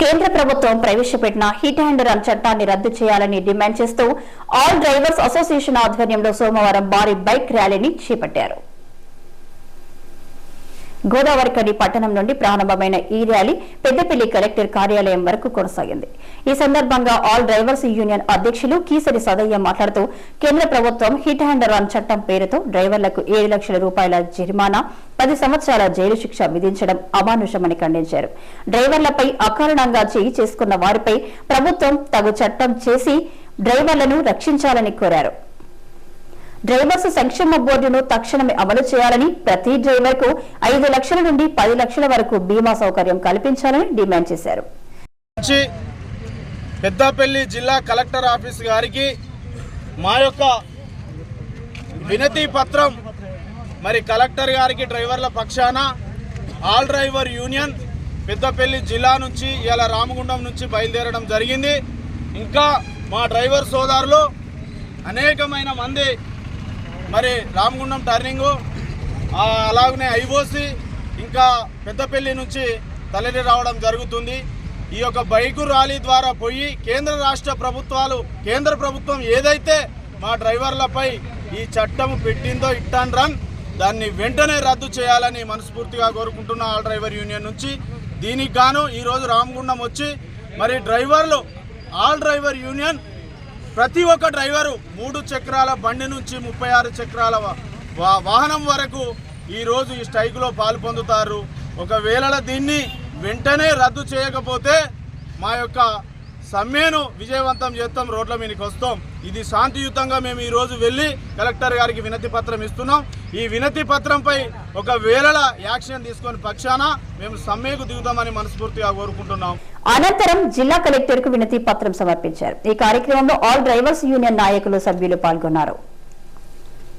కేంద్ర ప్రభుత్వం ప్రవేశపెట్టిన హిట్ అండ్ రన్ చట్టాన్ని రద్దు చేయాలని డిమాండ్ చేస్తూ ఆల్ డ్రైవర్స్ అసోసియేషన్ ఆధ్వర్యంలో సోమవారం భారీ బైక్ ర్యాలీని చేపట్టారు. గోదావరికని పట్టణం నుండి ప్రారంభమైన ఈ ర్యాలీ పెద్దపల్లి కలెక్టర్ కార్యాలయం వరకు కొనసాగింది. ఈ సందర్భంగా ఆల్ డ్రైవర్స్ యూనియన్ అధ్యక్షులు కీసరి సదయ్య మాట్లాడుతూ కేంద్ర ప్రభుత్వం హిట్ అండ్ రన్ చట్టం పేరుతో డ్రైవర్లకు ఏడు లక్షల రూపాయల జరిమానా పది సంవత్సరాల జైలు శిక్ష విధించడం అమానుషమని ఖండించారు. డ్రైవర్లపై అకారణంగా చేయి చేసుకున్న వారిపై ప్రభుత్వం తగు చట్టం చేసి డ్రైవర్లను రక్షించాలని కోరారు. డ్రైవర్స్ సంక్షేమ బోర్డును తక్షణమే అమలు చేయాలని ప్రతి డ్రైవర్కు ఐదు లక్షల నుండి పది లక్షల వరకు బీమా సౌకర్యం కల్పించాలని డిమాండ్ చేశారు. పెద్దపల్లి జిల్లా కలెక్టర్ ఆఫీస్ గారికి మా యొక్క వినతి పత్రం మరి కలెక్టర్ గారికి డ్రైవర్ల పక్షాన ఆల్ డ్రైవర్ యూనియన్ పెద్దపల్లి జిల్లా నుంచి ఇలా రామగుండం నుంచి బయలుదేరడం జరిగింది. ఇంకా మా డ్రైవర్ సోదరులు అనేకమైన మంది మరి రామగుండం టర్నింగు అలాగనే ఐఓసి ఇంకా పెద్దపల్లి నుంచి తలెడి రావడం జరుగుతుంది. ఈ యొక్క బైకు ర్యాలీ ద్వారా పోయి కేంద్ర రాష్ట్ర ప్రభుత్వాలు కేంద్ర ప్రభుత్వం ఏదైతే మా డ్రైవర్లపై ఈ చట్టం పెట్టిందో ఇట్ అండ్ రన్ దాన్ని వెంటనే రద్దు చేయాలని మనస్ఫూర్తిగా కోరుకుంటున్న ఆల్ డ్రైవర్ యూనియన్ నుంచి. దీనికి గాను ఈరోజు రామగుండం వచ్చి మరి డ్రైవర్లు ఆల్ డ్రైవర్ యూనియన్ ప్రతి ఒక్క డ్రైవరు మూడు చక్రాల బండి నుంచి ముప్పై ఆరు చక్రాల వా- వాహనం వరకు ఈరోజు ఈ స్ట్రైక్లో పాలు పొందుతారు. ఒకవేళ దీన్ని వెంటనే రద్దు చేయకపోతే మా యొక్క సమ్మెను విజయవంతం చేస్తాం రోడ్ల మీదకి వస్తాం. ఇది శాంతియుతంగా మేము ఈరోజు వెళ్ళి కలెక్టర్ గారికి వినతి పత్రం ఇస్తున్నాం. ఈ వినతి పత్రంపై ఒక వేళల యాక్షన్ తీసుకొని పక్షాన మేము సమ్మెకు దిగుతామని మనస్ఫూర్తిగా కోరుకుంటున్నాం. అనంతరం జిల్లా కలెక్టర్కు వినతి పత్రం సమర్పించారు. ఈ కార్యక్రమంలో ఆల్ డ్రైవర్స్ యూనియన్ నాయకులు సభ్యులు పాల్గొన్నారు.